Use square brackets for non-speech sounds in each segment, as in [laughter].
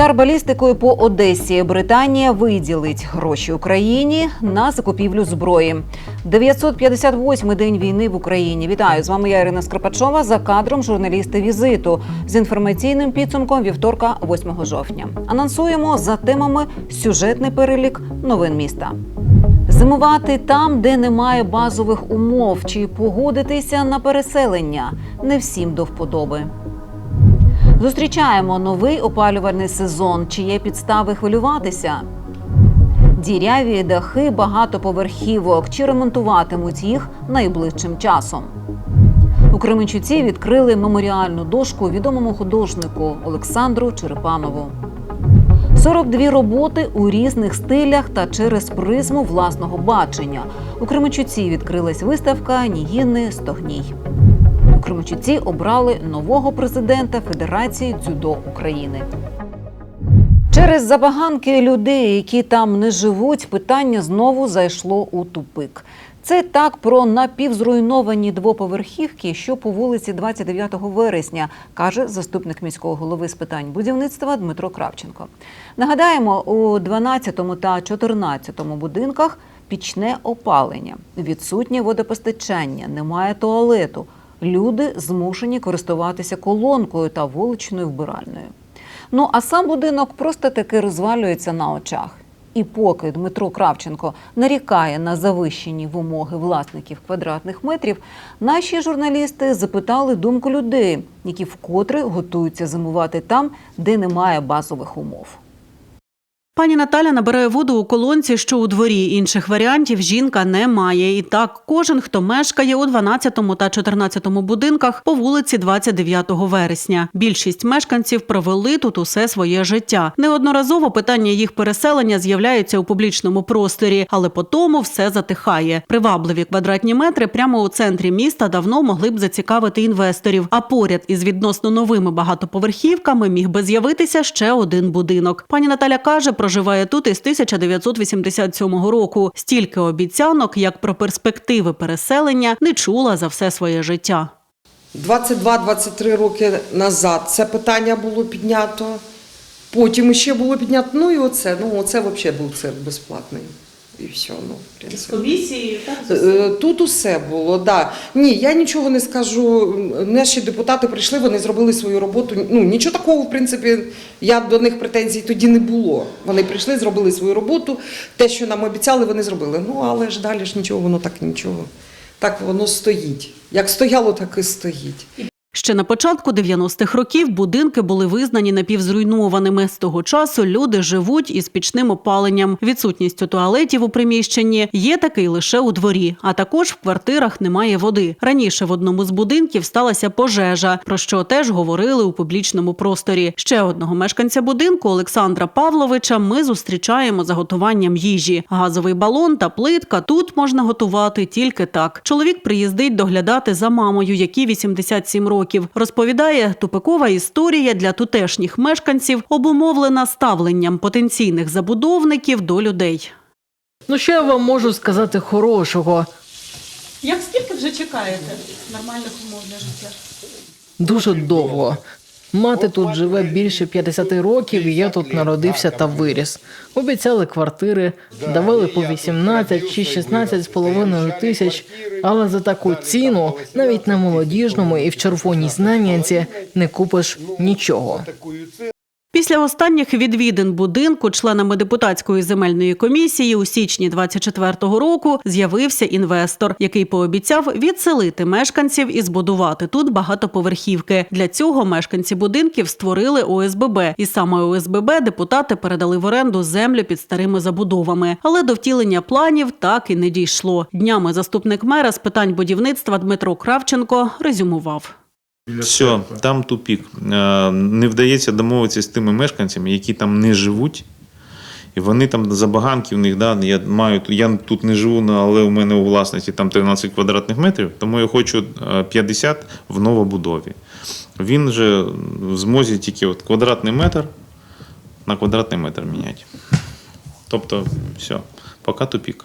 Удар балістикою по Одесі. Британія виділить гроші Україні на закупівлю зброї. 958-й день війни в Україні. Вітаю з вами. Я Ірина Скрипачова. За кадром журналісти візиту з інформаційним підсумком вівторка, 8 жовтня. Анонсуємо за темами сюжетний перелік новин міста. Зимувати там, де немає базових умов, чи погодитися на переселення не всім до вподоби. Зустрічаємо новий опалювальний сезон. Чи є підстави хвилюватися? Діряві дахи багатоповерхівок. Чи ремонтуватимуть їх найближчим часом? У Кременчуці відкрили меморіальну дошку відомому художнику Олександру Черепанову. 42 роботи у різних стилях та через призму власного бачення. У Кременчуці відкрилась виставка Нігіни Стогній. У Кременчуці обрали нового президента Федерації дзюдо України. Через забаганки людей, які там не живуть, питання знову зайшло у тупик. Це так про напівзруйновані двоповерхівки, що по вулиці 29 вересня, каже заступник міського голови з питань будівництва Дмитро Кравченко. Нагадаємо, у 12 та 14 будинках пічне опалення, відсутнє водопостачання, немає туалету. Люди змушені користуватися колонкою та вуличною вбиральною. Ну а сам будинок просто таки розвалюється на очах. І поки Дмитро Кравченко нарікає на завищені вимоги власників квадратних метрів, наші журналісти запитали думку людей, які вкотре готуються зимувати там, де немає базових умов. Пані Наталя набирає воду у колонці, що у дворі. Інших варіантів жінка не має. І так, кожен, хто мешкає у 12 та 14 будинках по вулиці 29 вересня. Більшість мешканців провели тут усе своє життя. Неодноразово питання їх переселення з'являються у публічному просторі, але по тому все затихає. Привабливі квадратні метри прямо у центрі міста давно могли б зацікавити інвесторів. А поряд із відносно новими багатоповерхівками міг би з'явитися ще один будинок. Пані Наталя каже, проживає тут із 1987 року. Стільки обіцянок, як про перспективи переселення, не чула за все своє життя. 22-23 роки назад це питання було піднято. Потім ще було піднято. Ну і оце. Ну, оце взагалі був цирк безплатний. І все, ну, в принципі. Комісії Е, Тут усе було, да. Ні, я нічого не скажу. Наші депутати прийшли, вони зробили свою роботу. Ну нічого такого, в принципі, я до них претензій тоді не було. Вони прийшли, зробили свою роботу. Те, що нам обіцяли, вони зробили. Ну але ж далі ж нічого, воно так нічого. Так воно стоїть. Як стояло, так і стоїть. Ще на початку 90-х років будинки були визнані напівзруйнованими. З того часу люди живуть із пічним опаленням. Відсутністю туалетів у приміщенні є такий лише у дворі, а також в квартирах немає води. Раніше в одному з будинків сталася пожежа, про що теж говорили у публічному просторі. Ще одного мешканця будинку Олександра Павловича ми зустрічаємо за готуванням їжі. Газовий балон та плитка тут можна готувати тільки так. Чоловік приїздить доглядати за мамою, якій 87 років. Розповідає, тупикова історія для тутешніх мешканців обумовлена ставленням потенційних забудовників до людей. Ну, що я вам можу сказати хорошого? Як скільки вже чекаєте нормальних умов для життя? Дуже довго. Мати тут живе більше 50 років, і я тут народився та виріс. Обіцяли квартири, давали по 18 чи 16 з половиною тисяч, але за таку ціну навіть на молодіжному і в червоній знам'янці не купиш нічого. Після останніх відвідин будинку членами депутатської земельної комісії у січні 24-го року з'явився інвестор, який пообіцяв відселити мешканців і збудувати тут багатоповерхівки. Для цього мешканці будинків створили ОСББ, і саме ОСББ депутати передали в оренду землю під старими забудовами. Але до втілення планів так і не дійшло. Днями заступник мера з питань будівництва Дмитро Кравченко резюмував. Все, там тупік. Е, Не вдається домовитися з тими мешканцями, які там не живуть. І вони там забаганки в них, да, я маю я тут не живу, але у мене у власності там 13 квадратних метрів, тому я хочу е, 50 в новобудові. Він же в змозі тільки от квадратний метр на квадратний метр міняти. Тобто, все, поки тупік.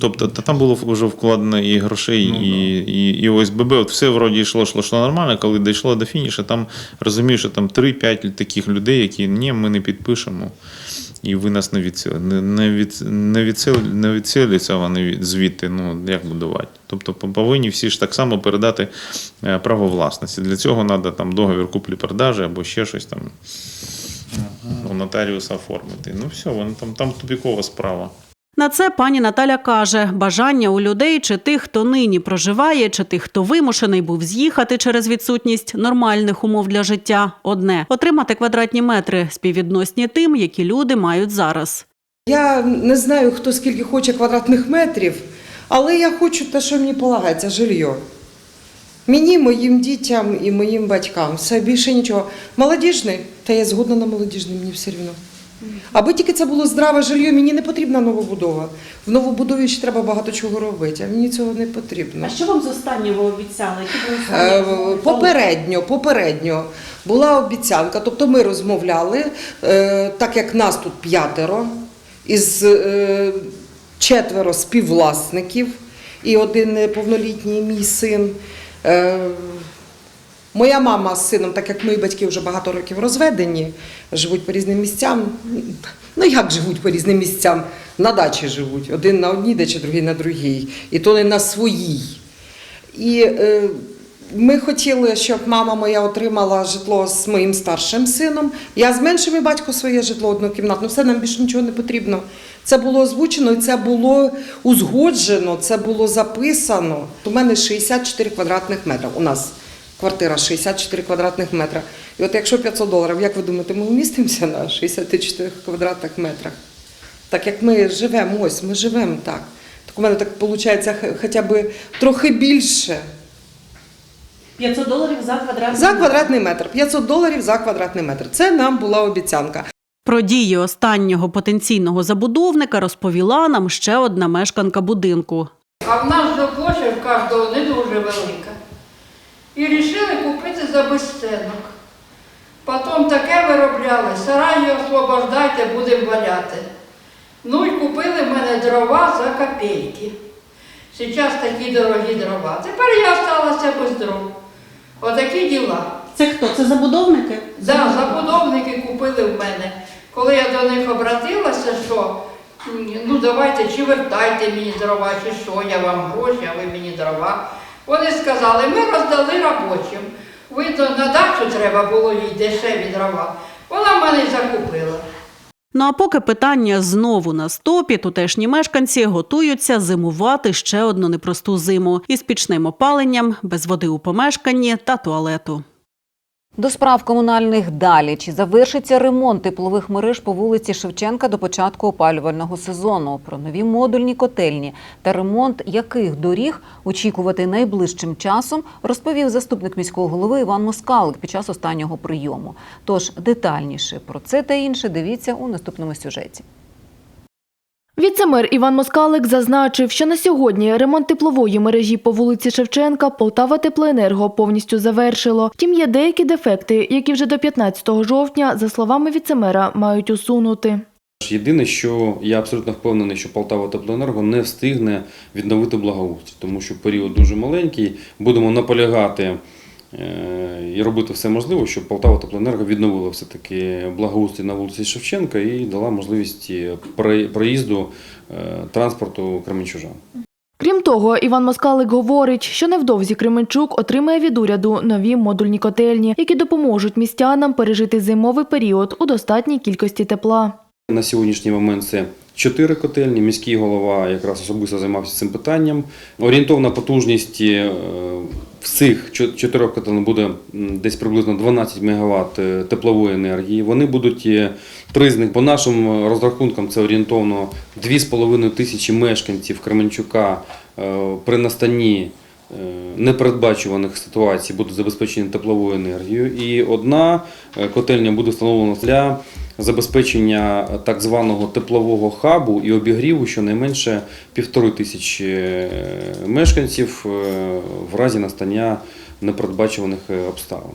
Тобто та там було вже вкладено і грошей, Ну, і, і, і ОСББ. От все вроді йшло, йшло, йшло нормально. Коли дійшло до фінішу, там розумієш, що там 3-5 таких людей, які ні, ми не підпишемо. І ви нас не відсіли. Не, не, від, не, відсіли, не вони від- звідти, ну як будувати. Тобто повинні всі ж так само передати е, право власності. Для цього треба там договір куплі-продажі або ще щось там у нотаріуса оформити. Ну все, воно там, там тупікова справа. На це пані Наталя каже: бажання у людей, чи тих, хто нині проживає, чи тих, хто вимушений був з'їхати через відсутність нормальних умов для життя, одне отримати квадратні метри співвідносні тим, які люди мають зараз. Я не знаю, хто скільки хоче квадратних метрів, але я хочу те, що мені полагається, жилье. Мені, моїм дітям і моїм батькам. Все більше нічого. Молодіжний, та я згодна на молодіжний, мені все рівно. Аби тільки це було здраве жилье, мені не потрібна новобудова. В новобудові ще треба багато чого робити, а мені цього не потрібно. А що вам з останнього обіцяли? Які були Е. Попередньо, попередньо була обіцянка. Тобто ми розмовляли, е, так як нас тут п'ятеро, із е, четверо співвласників і один неповнолітній мій син. Моя мама з сином, так як мої батьки вже багато років розведені, живуть по різним місцям. Ну як живуть по різним місцям? На дачі живуть. Один на одній дачі, другий на другій. І то не на своїй. І е, ми хотіли, щоб мама моя отримала житло з моїм старшим сином. Я з меншим батько своє житло однокімнатне. Все нам більше нічого не потрібно. Це було озвучено, і це було узгоджено, це було записано. У мене 64 квадратних метра. У нас квартира 64 квадратних метра. І от якщо 500 доларів, як ви думаєте, ми вмістимося на 64 квадратних метрах? Так як ми живемо, ось ми живемо так. Так у мене так виходить хоча б трохи більше. 500 доларів за квадратний За квадратний метр. 500 доларів за квадратний метр. Це нам була обіцянка. Про дії останнього потенційного забудовника розповіла нам ще одна мешканка будинку. А в нас же площа в кожного не дуже велика. І вирішили купити за безцінок. Потім таке виробляли, сараї освобождайте, будемо валяти. Ну і купили в мене дрова за копійки. Зараз такі дорогі дрова. Тепер я залишилася без дров. Отакі діла. Це хто? Це забудовники? Да, забудовники купили в мене. Коли я до них обратилася, що ну давайте чи вертайте мені дрова, чи що, я вам гроші, а ви мені дрова. Вони сказали, ми роздали робочим. Видно, на дачу треба було їй дешеві дрова. Вона в мене закупила. Ну а поки питання знову на стопі, тутешні мешканці готуються зимувати ще одну непросту зиму із пічним опаленням, без води у помешканні та туалету. До справ комунальних далі. Чи завершиться ремонт теплових мереж по вулиці Шевченка до початку опалювального сезону? Про нові модульні котельні та ремонт яких доріг очікувати найближчим часом, розповів заступник міського голови Іван Москалик під час останнього прийому. Тож детальніше про це та інше дивіться у наступному сюжеті. Віцемер Іван Москалик зазначив, що на сьогодні ремонт теплової мережі по вулиці Шевченка Полтава Теплоенерго повністю завершило. Втім, є деякі дефекти, які вже до 15 жовтня, за словами віцемера, мають усунути. Єдине, що я абсолютно впевнений, що Полтава Теплоенерго не встигне відновити благоустрій, тому що період дуже маленький. Будемо наполягати і робити все можливе, щоб Полтава Теплоенерго відновила все-таки благоустрій на вулиці Шевченка і дала можливість е, проїзду е, транспорту кременчужан. Крім того, Іван Москалик говорить, що невдовзі Кременчук отримає від уряду нові модульні котельні, які допоможуть містянам пережити зимовий період у достатній кількості тепла. На сьогоднішній момент це чотири котельні. Міський голова якраз особисто займався цим питанням. Орієнтовна потужність е, всіх чо- чотирьох котелень буде десь приблизно 12 МВт теплової енергії. Вони будуть е, три з них, по нашим е, розрахункам, це орієнтовно 2,5 тисячі мешканців Кременчука е, при настанні е, непередбачуваних ситуацій будуть забезпечені тепловою енергією. І одна е, котельня буде встановлена для забезпечення так званого теплового хабу і обігріву щонайменше півтори тисячі е, мешканців е, в разі настання непередбачуваних е, обставин.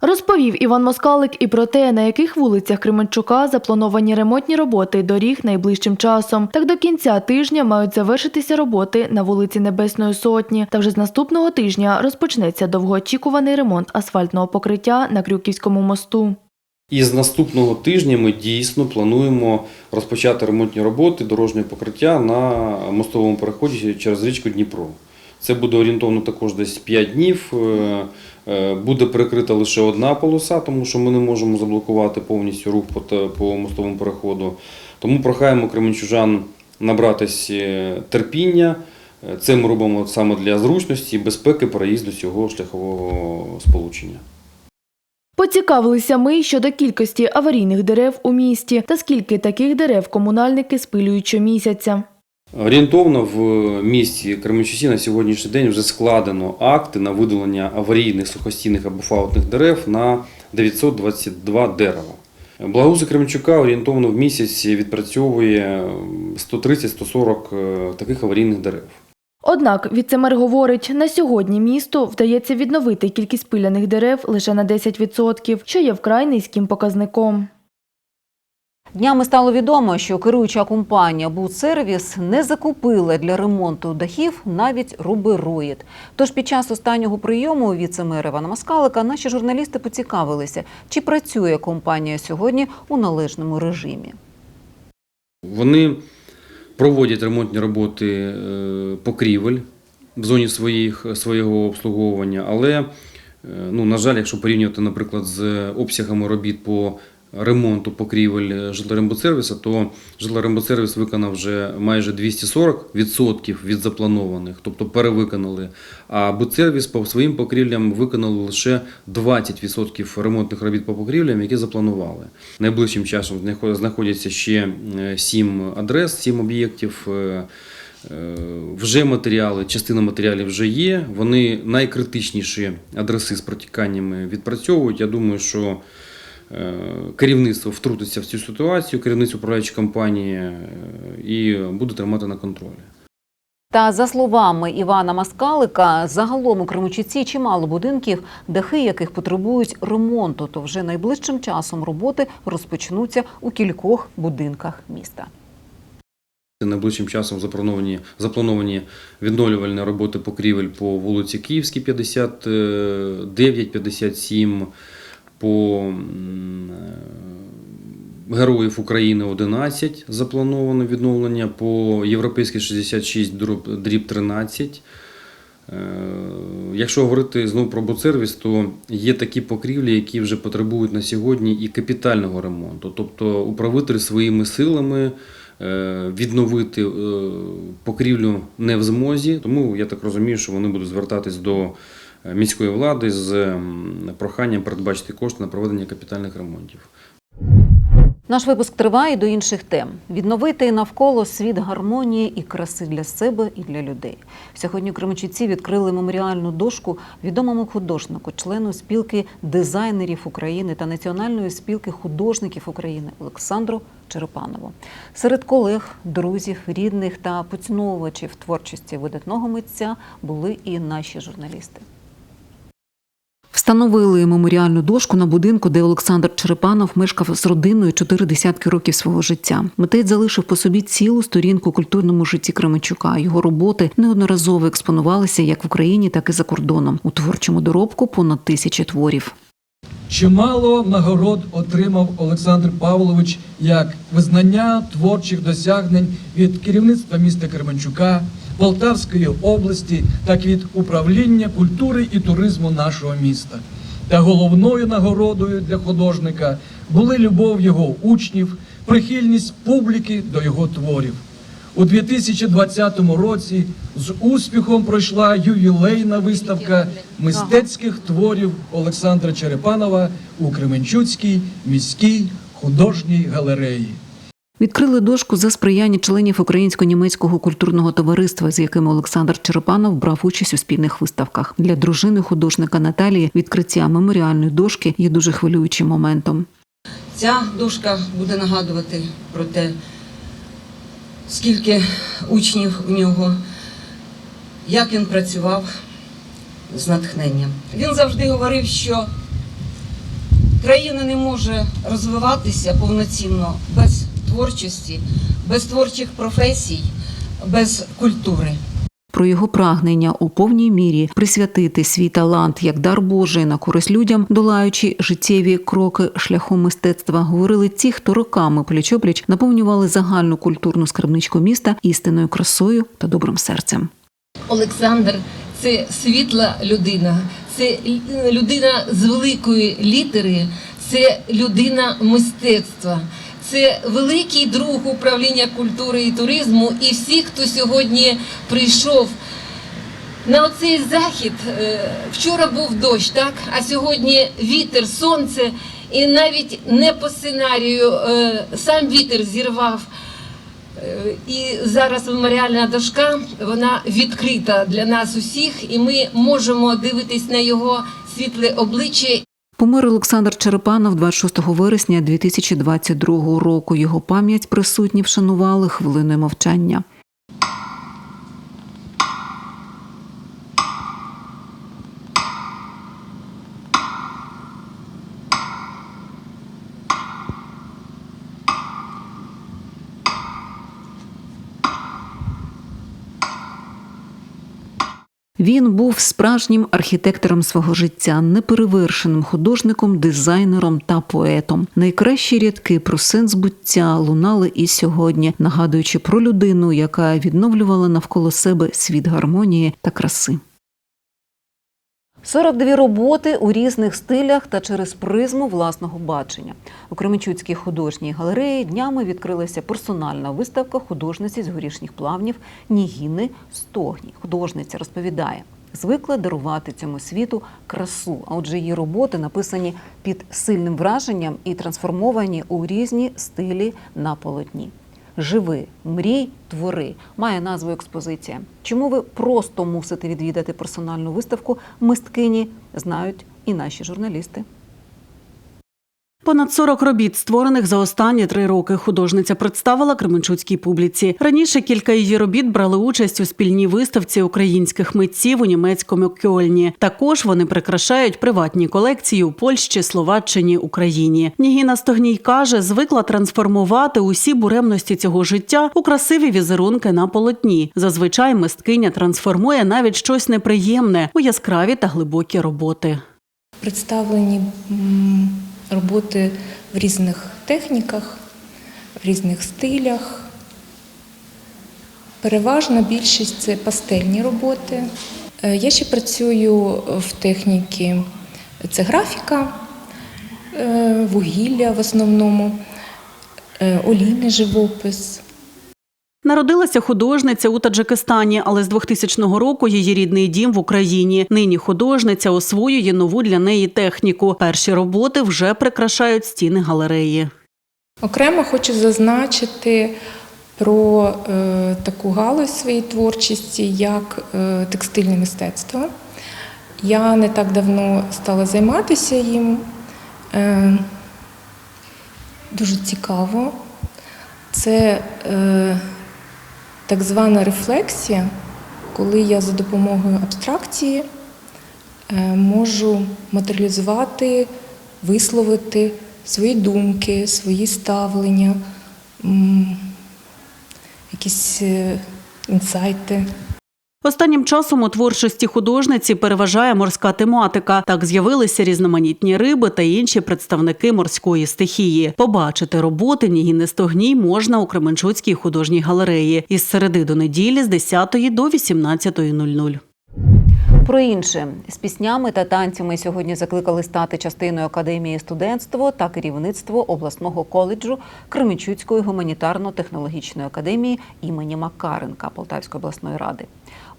Розповів Іван Москалик і про те, на яких вулицях Кременчука заплановані ремонтні роботи доріг найближчим часом. Так до кінця тижня мають завершитися роботи на вулиці Небесної Сотні. Та вже з наступного тижня розпочнеться довгоочікуваний ремонт асфальтного покриття на Крюківському мосту. І з наступного тижня ми дійсно плануємо розпочати ремонтні роботи дорожнього покриття на мостовому переході через річку Дніпро. Це буде орієнтовно також десь 5 днів. Е, е, Буде перекрита лише одна полоса, тому що ми не можемо заблокувати повністю рух по, мостовому переходу. Тому прохаємо кременчужан набратись е, терпіння. Це ми робимо саме для зручності і безпеки переїзду цього шляхового сполучення. Поцікавилися ми щодо кількості аварійних дерев у місті та скільки таких дерев комунальники спилюють щомісяця. Орієнтовно в місті Кременчусі на сьогоднішній день вже складено акти на видалення аварійних сухостійних або фаутних дерев на 922 дерева. Благоустрій Кременчука орієнтовно в місяць відпрацьовує 130-140 е, таких аварійних дерев. Однак віцемер говорить, на сьогодні місту вдається відновити кількість пиляних дерев лише на 10%, що є вкрай низьким показником. Днями стало відомо, що керуюча компанія «Будсервіс» не закупила для ремонту дахів навіть рубероїд. Тож під час останнього прийому у віце-мера Івана Маскалика наші журналісти поцікавилися, чи працює компанія сьогодні у належному режимі. Вони проводять ремонтні роботи е, покрівель в зоні своїх, свого обслуговування, але, е, ну, на жаль, якщо порівнювати, наприклад, з обсягами робіт по ремонту покрівель житлорембудсервіса, то житлорембудсервіс виконав вже майже 240% від запланованих, тобто перевиконали. А будсервіс по своїм покрівлям виконали лише 20% ремонтних робіт по покрівлям, які запланували. Найближчим часом знаход- знаходяться ще 7 адрес, 7 об'єктів. Е, е, Вже матеріали, частина матеріалів вже є. Вони найкритичніші адреси з протіканнями відпрацьовують. Я думаю, що е, керівництво втрутиться в цю ситуацію, керівництво управляючої компанії е, і буде тримати на контролі. Та за словами Івана Маскалика, загалом у Кременчуці чимало будинків, дахи яких потребують ремонту. То вже найближчим часом роботи розпочнуться у кількох будинках міста. Найближчим часом заплановані, заплановані відновлювальні роботи покрівель по вулиці Київській 59, 57, по е, Героїв України 11 заплановано відновлення, по Європейській 66 дріб 13. Е, Якщо говорити знову про будсервіс, то є такі покрівлі, які вже потребують на сьогодні і капітального ремонту. Тобто управитель своїми силами е, відновити покрівлю не в змозі, тому я так розумію, що вони будуть звертатись до міської влади з проханням передбачити кошти на проведення капітальних ремонтів. Наш випуск триває до інших тем: відновити навколо світ гармонії і краси для себе і для людей. Сьогодні у Кременчуці відкрили меморіальну дошку відомому художнику, члену спілки дизайнерів України та Національної спілки художників України Олександру Черепанову. Серед колег, друзів, рідних та поціновувачів творчості видатного митця були і наші журналісти. Встановили меморіальну дошку на будинку, де Олександр Черепанов мешкав з родиною чотири десятки років свого життя. Митець залишив по собі цілу сторінку культурному житті Кременчука. Його роботи неодноразово експонувалися як в Україні, так і за кордоном. У творчому доробку понад тисячі творів. Чимало нагород отримав Олександр Павлович як визнання творчих досягнень від керівництва міста Кременчука, Полтавської області, так від управління культури і туризму нашого міста. Та головною нагородою для художника були любов його учнів, прихильність публіки до його творів. У 2020 році з успіхом пройшла ювілейна виставка мистецьких творів Олександра Черепанова у Кременчуцькій міській художній галереї. Відкрили дошку за сприяння членів українсько-німецького культурного товариства, з якими Олександр Черепанов брав участь у спільних виставках. Для дружини художника Наталії відкриття меморіальної дошки є дуже хвилюючим моментом. Ця дошка буде нагадувати про те, скільки учнів у нього, як він працював з натхненням. Він завжди говорив, що Країна не може розвиватися повноцінно без творчості, без творчих професій, без культури. Про його прагнення у повній мірі присвятити свій талант як дар Божий на користь людям, долаючи життєві кроки шляхом мистецтва, говорили ті, хто роками пліч-опліч наповнювали загальну культурну скарбничку міста істинною красою та добрим серцем. Олександр це світла людина, це людина з великої літери, це людина мистецтва. Це великий друг управління культури і туризму, і всі, хто сьогодні прийшов на оцей захід. Е, Вчора був дощ, так? А сьогодні вітер, сонце, і навіть не по сценарію е, сам вітер зірвав. Е, І зараз меморіальна дошка вона відкрита для нас усіх, і ми можемо дивитись на його світле обличчя Помер Олександр Черепанов 26 вересня 2022 року. Його пам'ять присутні вшанували хвилиною мовчання. Він був справжнім архітектором свого життя, неперевершеним художником, дизайнером та поетом. Найкращі рядки про сенс буття лунали і сьогодні, нагадуючи про людину, яка відновлювала навколо себе світ гармонії та краси. 42 роботи у різних стилях та через призму власного бачення. У Кременчуцькій художній галереї днями відкрилася персональна виставка художниці з горішніх плавнів Нігіни Стогній. Художниця розповідає, звикла дарувати цьому світу красу. А отже, її роботи написані під сильним враженням і трансформовані у різні стилі на полотні. Живи, мрій, твори має назву експозиція. Чому ви просто мусите відвідати персональну виставку мисткині, знають і наші журналісти. Понад 40 робіт, створених за останні три роки, художниця представила Кременчуцькій публіці. Раніше кілька її робіт брали участь у спільній виставці українських митців у німецькому Кьольні. Також вони прикрашають приватні колекції у Польщі, Словаччині, Україні. Нігіна Стогній каже, звикла трансформувати усі буремності цього життя у красиві візерунки на полотні. Зазвичай мисткиня трансформує навіть щось неприємне у яскраві та глибокі роботи. Представлені роботи в різних техніках, в різних стилях. Переважна більшість це пастельні роботи. Е, Я ще працюю в техніці це графіка, е, вугілля в основному, е, олійний живопис. Народилася художниця у Таджикистані, але з 2000 року її рідний дім в Україні. Нині художниця освоює нову для неї техніку. Перші роботи вже прикрашають стіни галереї. Окремо хочу зазначити про е, таку галузь своєї творчості, як е, текстильне мистецтво. Я не так давно стала займатися їм. Е, дуже цікаво. Це е, так звана рефлексія, коли я за допомогою абстракції е, можу матеріалізувати, висловити свої думки, свої ставлення, якісь е, інсайти. Останнім часом у творчості художниці переважає морська тематика. Так з'явилися різноманітні риби та інші представники морської стихії. Побачити роботи Нігіни Стогній можна у Кременчуцькій художній галереї із середи до неділі з 10 до 18.00. Про інше з піснями та танцями сьогодні закликали стати частиною академії студентство та керівництво обласного коледжу Кременчуцької гуманітарно-технологічної академії імені Макаренка Полтавської обласної ради.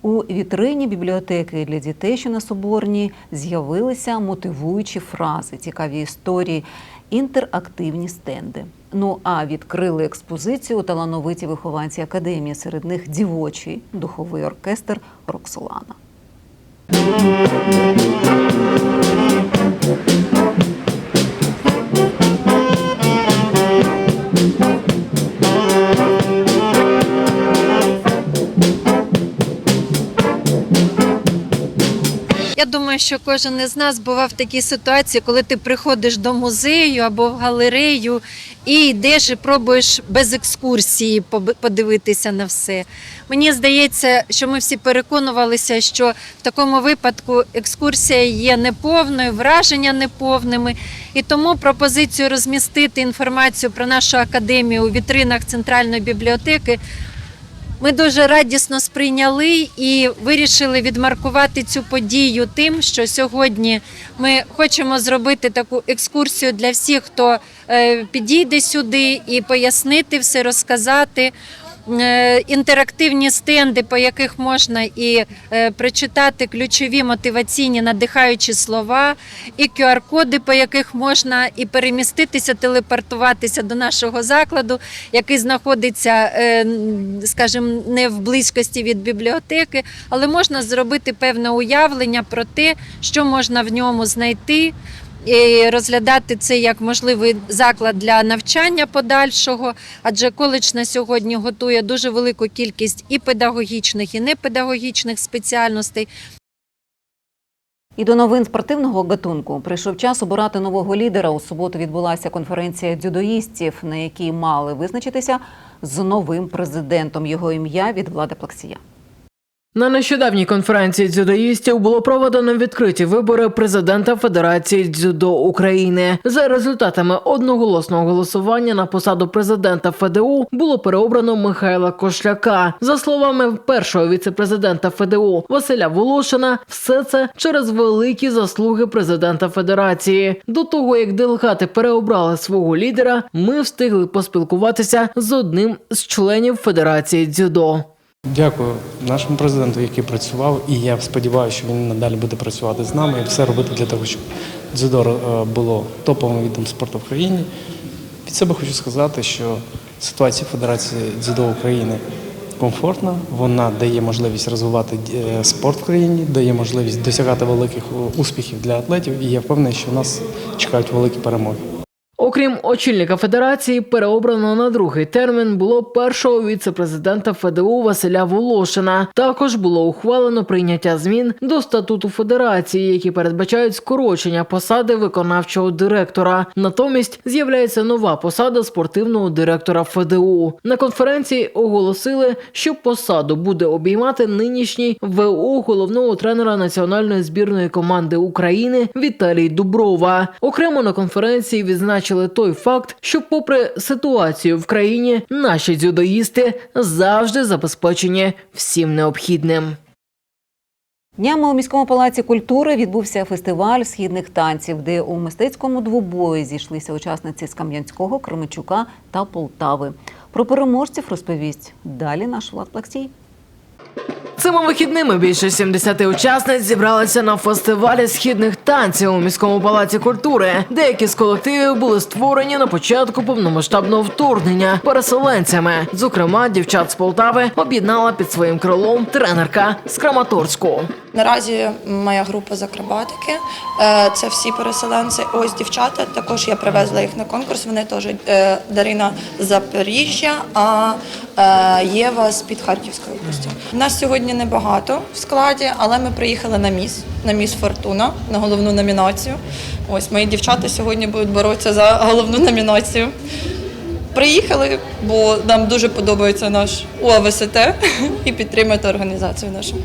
У вітрині бібліотеки для дітей, що на Соборній, з'явилися мотивуючі фрази, цікаві історії, інтерактивні стенди. Ну а відкрили експозицію талановиті вихованці академії. Серед них дівочий духовий оркестр Роксолана. Я думаю, що кожен із нас бував в такій ситуації, коли ти приходиш до музею або в галерею і йдеш і пробуєш без екскурсії подивитися на все. Мені здається, що ми всі переконувалися, що в такому випадку екскурсія є неповною, враження неповними. І тому пропозицію розмістити інформацію про нашу академію у вітринах центральної бібліотеки ми дуже радісно сприйняли і вирішили відмаркувати цю подію тим, що сьогодні ми хочемо зробити таку екскурсію для всіх, хто е, підійде сюди і пояснити все, розказати. Е, Інтерактивні стенди, по яких можна і е, прочитати ключові мотиваційні надихаючі слова, і QR-коди, по яких можна і переміститися, телепортуватися до нашого закладу, який знаходиться, е, скажімо, не в близькості від бібліотеки, але можна зробити певне уявлення про те, що можна в ньому знайти. Розглядати це як можливий заклад для навчання подальшого, адже коледж на сьогодні готує дуже велику кількість і педагогічних, і непедагогічних спеціальностей. І до новин спортивного гатунку прийшов час обирати нового лідера. У суботу відбулася конференція дзюдоїстів, на якій мали визначитися з новим президентом. Його ім'я від влади Плаксія. На нещодавній конференції дзюдоїстів було проведено відкриті вибори президента Федерації дзюдо України. За результатами одноголосного голосування на посаду президента ФДУ було переобрано Михайла Кошляка. За словами першого віцепрезидента ФДУ Василя Волошина, все це через великі заслуги президента Федерації. До того як делегати переобрали свого лідера, ми встигли поспілкуватися з одним з членів Федерації дзюдо. Дякую нашому президенту, який працював, і я сподіваюся, що він надалі буде працювати з нами і все робити для того, щоб дзюдо е, було топовим видом спорту в країні. Від себе хочу сказати, що ситуація Федерації дзюдо України комфортна. Вона дає можливість розвивати е, спорт в країні, дає можливість досягати великих е, успіхів для атлетів. І я впевнений, що нас чекають великі перемоги. Окрім очільника федерації, переобрано на другий термін було першого віцепрезидента ФДУ Василя Волошина. Також було ухвалено прийняття змін до статуту федерації, які передбачають скорочення посади виконавчого директора. Натомість з'являється нова посада спортивного директора ФДУ. На конференції оголосили, що посаду буде обіймати нинішній ВО головного тренера національної збірної команди України Віталій Дуброва. Окремо на конференції відзначили той факт, що, попри ситуацію в країні, наші дзюдоїсти завжди забезпечені всім необхідним. Днями у міському палаці культури відбувся фестиваль східних танців, де у мистецькому двобої зійшлися учасниці з Кам'янського, Кременчука та Полтави. Про переможців розповість далі наш Влад Плаксій. Цими вихідними більше 70 учасниць зібралися на фестивалі східних танців у міському палаці культури. Деякі з колективів були створені на початку повномасштабного вторгнення переселенцями. Зокрема, дівчат з Полтави об'єднала під своїм крилом тренерка з Краматорську. Наразі моя група з акробатики. Е, Це всі переселенці. Ось дівчата. Також я привезла їх на конкурс. Вони теж е, Дарина з Запоріжжя, а е, Єва з під Харківської області. Нас сьогодні небагато в складі, але ми приїхали на міс, на міс Фортуна, на головну номінацію. Ось мої дівчата сьогодні будуть боротися за головну номінацію. Приїхали, бо нам дуже подобається наш УАВСТ [laughs] і підтримуєте організацію нашу.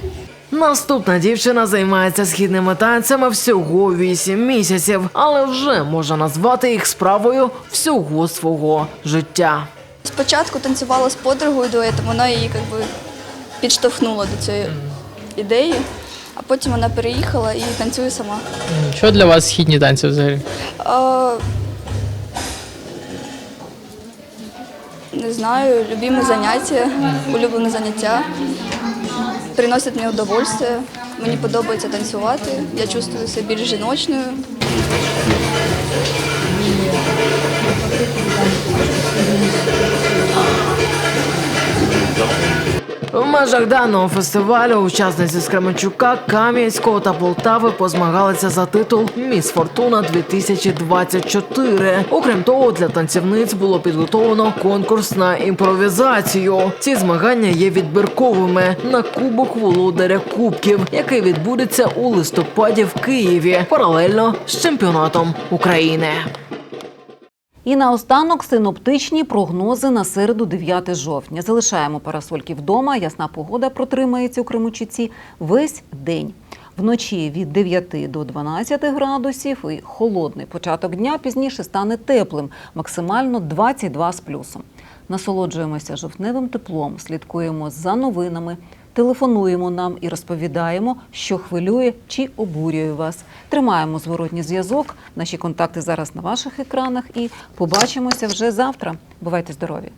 Наступна дівчина займається східними танцями всього 8 місяців, але вже можна назвати їх справою всього свого життя. Спочатку танцювала з подругою дуетом, вона її якби підштовхнула до цієї ідеї, а потім вона переїхала і танцює сама. Що для вас східні танці взагалі? А, не знаю, любимі заняття, улюблене заняття. Приносить мені удовольствие. Мені подобається танцювати. Я чувствую себе більш жіночною. В межах даного фестивалю учасниці з Кременчука, Кам'янського та Полтави позмагалися за титул Міс Фортуна 2024. Окрім того, для танцівниць було підготовлено конкурс на імпровізацію. Ці змагання є відбірковими на кубок володаря кубків, який відбудеться у листопаді в Києві, паралельно з чемпіонатом України. І наостанок синоптичні прогнози на середу 9 жовтня. Залишаємо парасольки вдома. Ясна погода протримається у Кримучуці весь день. Вночі від 9 до 12 градусів і холодний початок дня пізніше стане теплим, максимально 22 з плюсом. Насолоджуємося жовтневим теплом, слідкуємо за новинами, телефонуємо нам і розповідаємо, що хвилює чи обурює вас. Тримаємо зворотній зв'язок. Наші контакти зараз на ваших екранах. І побачимося вже завтра. Бувайте здорові!